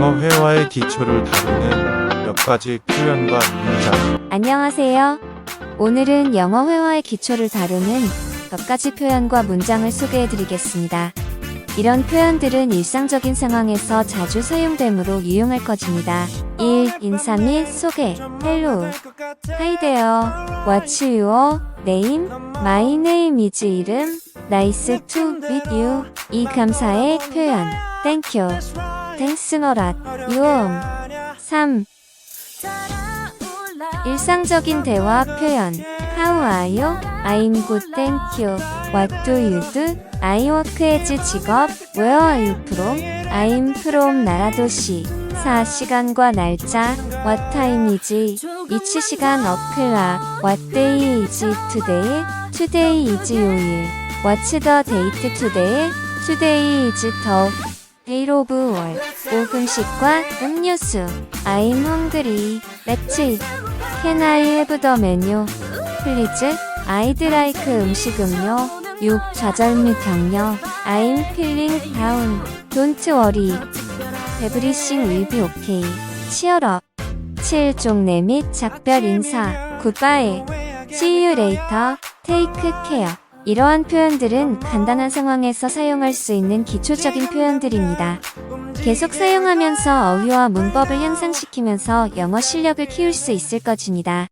영어 회화의 기초를 다루는 몇 가지 표현과 문장. 안녕하세요. 오늘은 영어 회화의 기초를 다루는 몇 가지 표현과 문장을 소개해 드리겠습니다. 이런 표현들은 일상적인 상황에서 자주 사용되므로 유용할 것입니다. 1. 인사 및 소개. Hello. Hi there. What's your name? My name is 이름. Nice to meet you. 이 감사의 표현. Thank you. Lot. 유음. 3. 일상적인 대화 표현. How are you? I'm good, thank you. What do you do? I work as 직업. Where are you from? I'm from 나라도시. 4. 시간과 날짜. What time is? 이치 시간 o'clock. What day is today? Today is 요일. What's the date today? Today is the day of war. 오금식과 음료수. I'm hungry. Let's eat. Can I have the menu? Please. I'd like 음식 음료. 6. 좌절 및 격려. I'm feeling down. Don't worry. Everything will be okay. Cheer up. 7. 종례 및 작별 인사. Goodbye. See you later. Take care. 이러한 표현들은 간단한 상황에서 사용할 수 있는 기초적인 표현들입니다. 계속 사용하면서 어휘와 문법을 향상시키면서 영어 실력을 키울 수 있을 것입니다.